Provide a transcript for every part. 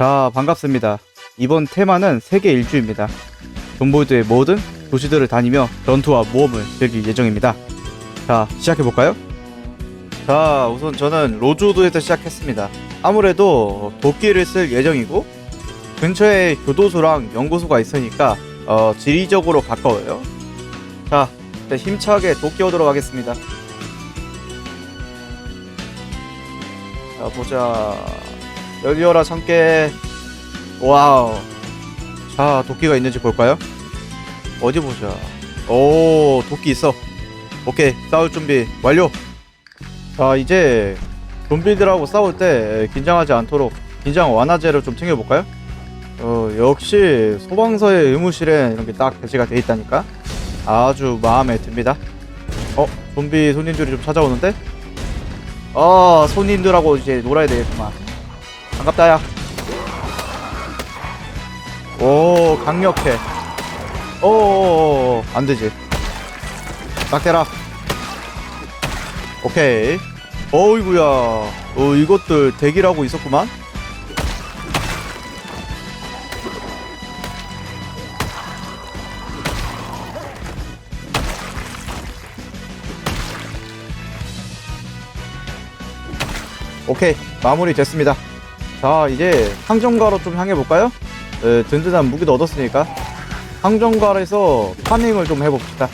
자, 반갑습니다. 이번 테마는 세계 일주입니다. 존보드의 모든 도시들을 다니며 전투와 모험을 즐길 예정입니다. 자, 시작해볼까요? 자, 우선 저는 로조도에서 시작했습니다. 아무래도 도끼를 쓸 예정이고, 근처에 교도소랑 연구소가 있으니까, 어, 지리적으로 가까워요. 자, 힘차게 도끼 오도록 하겠습니다. 자, 보자. 열리어라 참깨. 와우. 자, 도끼가 있는지 볼까요? 어디 보자. 오, 도끼 있어. 오케이, 싸울 준비 완료. 자, 이제 좀비들하고 싸울 때 긴장하지 않도록 긴장 완화제를 좀 챙겨볼까요? 어, 역시 소방서의 의무실에 이런 게 딱 배치가 돼 있다니까. 아주 마음에 듭니다. 어, 좀비 손님들이 좀 찾아오는데? 아, 손님들하고 이제 놀아야 되겠구만. 반갑다, 야. 오, 강력해. 오, 안 되지. 딱 대라. 오케이. 어이구야. 어, 이것들 대기라고 있었구만. 오케이. 마무리 됐습니다. 자, 이제 항정가로 좀 향해 볼까요? 에, 든든한 무기도 얻었으니까 항정가에서 파밍을 좀 해봅시다.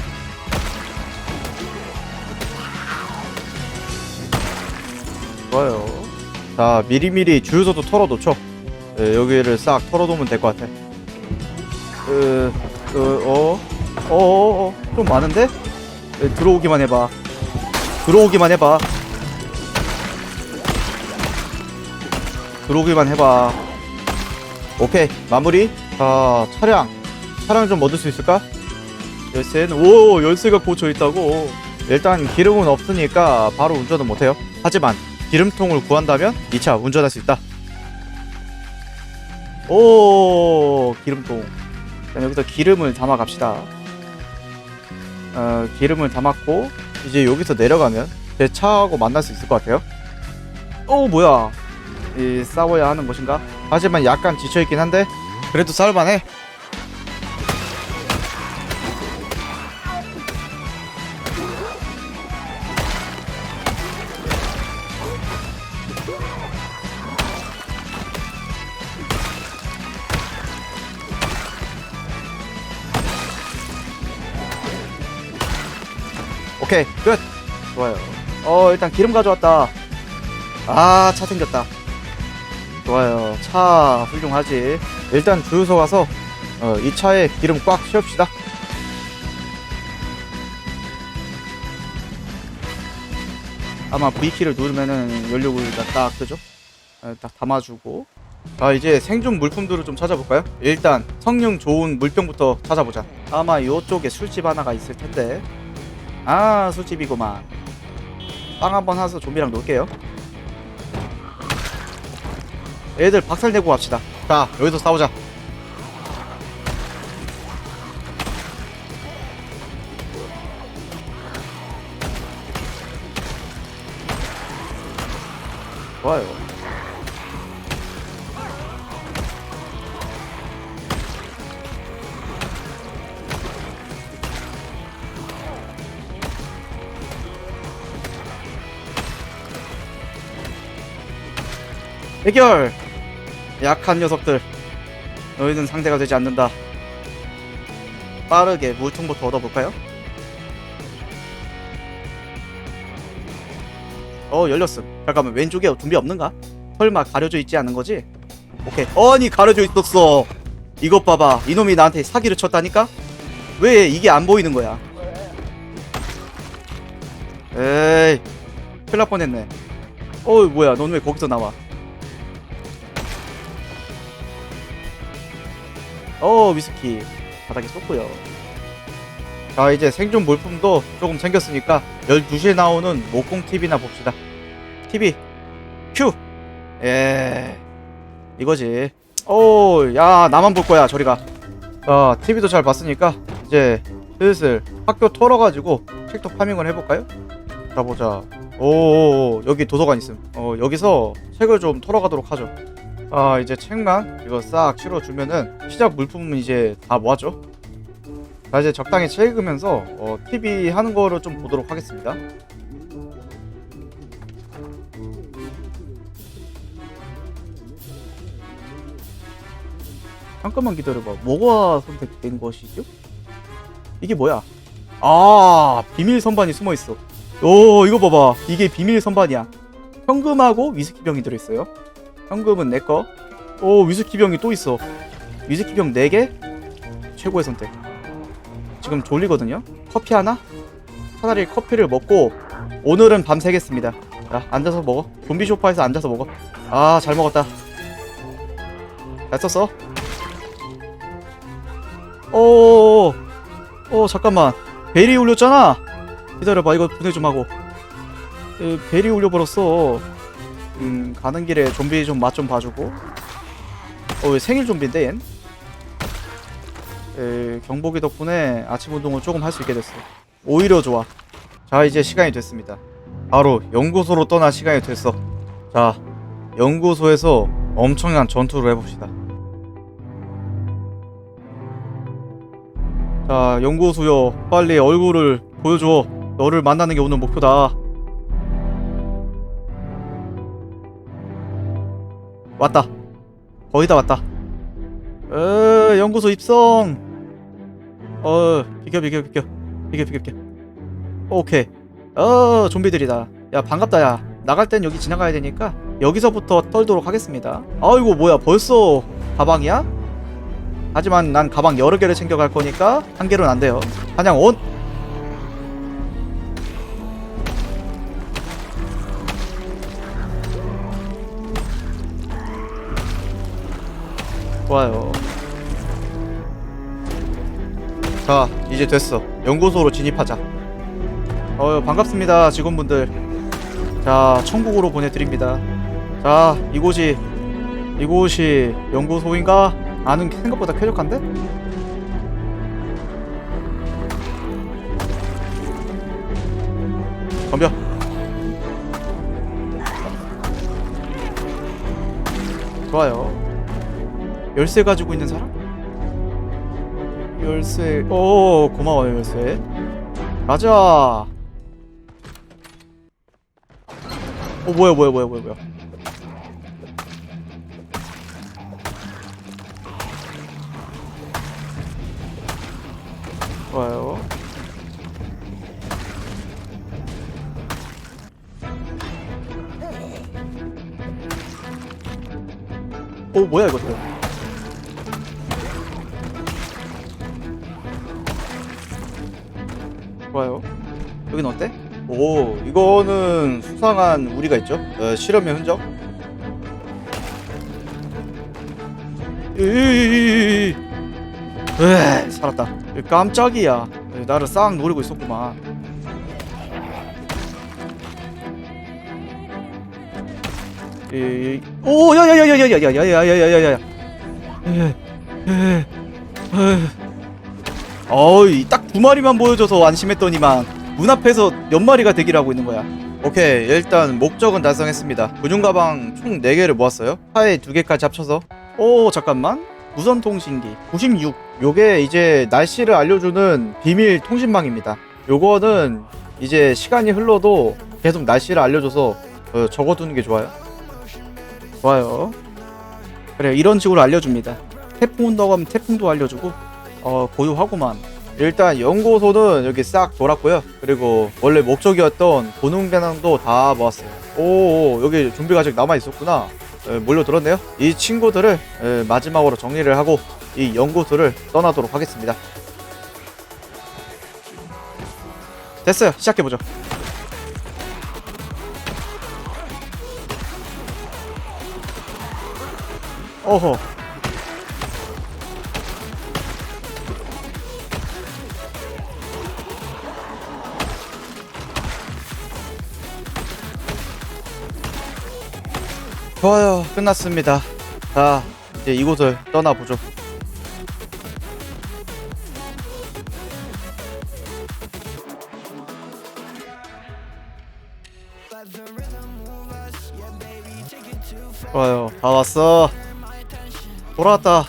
좋아요. 자, 미리미리 주유소도 털어놓죠. 에, 여기를 싹 털어놓으면 될 것 같아. 그, 그, 어, 어, 어, 어, 좀 많은데? 에, 들어오기만 해봐. 들어오기만 해봐. 들어오기만 해봐. 오케이, 마무리. 자, 차량. 차량 좀 얻을 수 있을까? 열쇠는, 오, 열쇠가 꽂혀 있다고. 일단 기름은 없으니까 바로 운전은 못해요. 하지만 기름통을 구한다면 이 차 운전할 수 있다. 오, 기름통. 일단 여기서 기름을 담아 갑시다. 어, 기름을 담았고 이제 여기서 내려가면 제 차하고 만날 수 있을 것 같아요. 오, 뭐야? 이 싸워야 하는 것인가? 하지만 약간 지쳐 있긴 한데 그래도 싸울만해. 오케이 끝 좋아요 어 일단 기름 가져왔다 아 차 생겼다 좋아요. 차 훌륭하지. 일단 주유소 가서 어, 이 차에 기름 꽉 채웁시다. 아마 V키를 누르면은 연료구가 딱 뜨죠? 어, 딱 담아주고. 자 이제 생존 물품들을 좀 찾아볼까요? 일단 성능 좋은 물병부터 찾아보자. 아마 요쪽에 술집 하나가 있을 텐데. 아 술집이구만. 빵 한번 사서 좀비랑 놀게요 애들 박살 내고 갑시다. 자 여기서 싸우자. 좋아요. 해결 약한 녀석들. 너희는 상대가 되지 않는다. 빠르게 물통부터 얻어볼까요? 어 열렸음. 잠깐만 왼쪽에 준비 없는가? 설마 가려져 있지 않은 거지? 오케이. 아니 가려져 있었어. 이것 봐봐. 이놈이 나한테 사기를 쳤다니까? 왜 이게 안 보이는 거야? 에이 큰일 날 뻔했네. 어이 뭐야. 넌 왜 거기서 나와 어 위스키 바닥에 쏟고요. 자 이제 생존 물품도 조금 챙겼으니까 12시에 나오는 목공 TV나 봅시다. TV 큐! 예. 이거지. 오야 나만 볼 거야 저리가. 자 TV도 잘 봤으니까 이제 슬슬 학교 털어가지고 책도 파밍을 해볼까요? 자 보자. 오 여기 도서관 있음. 어 여기서 책을 좀 털어가도록 하죠 아 이제 책만 이거 싹 실어주면은 시작 물품은 이제 다 모았죠 자 이제 적당히 책 읽으면서 어, TV 하는 거를 좀 보도록 하겠습니다. 잠깐만 기다려봐. 뭐가 선택된 것이죠? 이게 뭐야? 아 비밀 선반이 숨어있어. 오 이거 봐봐. 이게 비밀 선반이야. 현금하고 위스키병이 들어있어요 현금은 내꺼 오 위스키병이 또 있어. 위스키병 4개? 최고의 선택. 지금 졸리거든요? 커피 하나? 차라리 커피를 먹고 오늘은 밤 새겠습니다. 자 앉아서 먹어. 좀비 소파에서 앉아서 먹어. 아 잘 먹었다. 잘 썼어? 오, 오 잠깐만. 벨이 울렸잖아? 기다려봐. 이거 분해 좀 하고. 에, 벨이 울려버렸어 음 가는 길에 좀비 좀 맛 좀 봐주고. 어 왜 생일 좀비인데 얜? 에, 경보기 덕분에 아침 운동을 조금 할 수 있게 됐어. 오히려 좋아. 자 이제 시간이 됐습니다. 바로 연구소로 떠날 시간이 됐어. 자 연구소에서 엄청난 전투를 해봅시다. 자 연구소요 빨리 얼굴을 보여줘. 너를 만나는 게 오늘 목표다 왔다. 거의 다 왔다. 에 연구소 입성. 어 비켜 비켜 비켜. 비켜 비켜 비켜. 오케이. 어 좀비들이다. 야 반갑다 야. 나갈 땐 여기 지나가야 되니까 여기서부터 털도록 하겠습니다. 아이고 뭐야 벌써 가방이야? 하지만 난 가방 여러 개를 챙겨갈 거니까 한 개로는 안 돼요. 한양 온 좋아요. 자 이제 됐어. 연구소로 진입하자. 어 반갑습니다 직원분들. 자 천국으로 보내드립니다. 자 이곳이 이곳이 연구소인가? 아는 게 생각보다 쾌적한데? 덤벼. 좋아요 열쇠 가지고 있는 사람? 열쇠. 오 고마워요 열쇠. 가자. 어 뭐야 뭐야 뭐야 뭐야 뭐야. 좋아요. 오 뭐야 이거 또 좋아요. 여긴 어때? 오, 이거는 수상한 우리가 있죠? 어, 실험의 흔적. 으이, 살았다. 깜짝이야. 나를 싹 노리고 있었구만. 이, 오, 야야야야야야야야야야야야야. 어이 딱 두 마리만 보여줘서 안심했더니만 문 앞에서 몇 마리가 대기하고 있는 거야. 오케이 일단 목적은 달성했습니다. 군용 가방 총 4개를 모았어요. 차에 2개까지 합쳐서. 오 잠깐만. 무선 통신기 96 요게 이제 날씨를 알려주는 비밀 통신망입니다. 요거는 이제 시간이 흘러도 계속 날씨를 알려줘서 어, 적어두는 게 좋아요. 좋아요. 그래 이런 식으로 알려줍니다. 태풍 온다고 하면 태풍도 알려주고 어 고요하구만. 일단 연구소는 여기 싹 돌았고요. 그리고 원래 목적이었던 고능 배낭도 다 모았어요. 오 여기 좀비가 아직 남아있었구나. 에, 몰려들었네요. 이 친구들을 에, 마지막으로 정리를 하고 이 연구소를 떠나도록 하겠습니다. 됐어요. 시작해보죠. 어허 좋아요 끝났습니다 자 이제 이곳을 떠나보죠 좋아요. 다 왔어. 돌아왔다.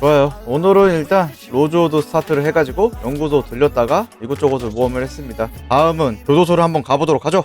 좋아요. 오늘은 일단 로즈우드 스타트를 해가지고 연구소 들렸다가 이곳저곳을 모험을 했습니다. 다음은 교도소를 한번 가보도록 하죠.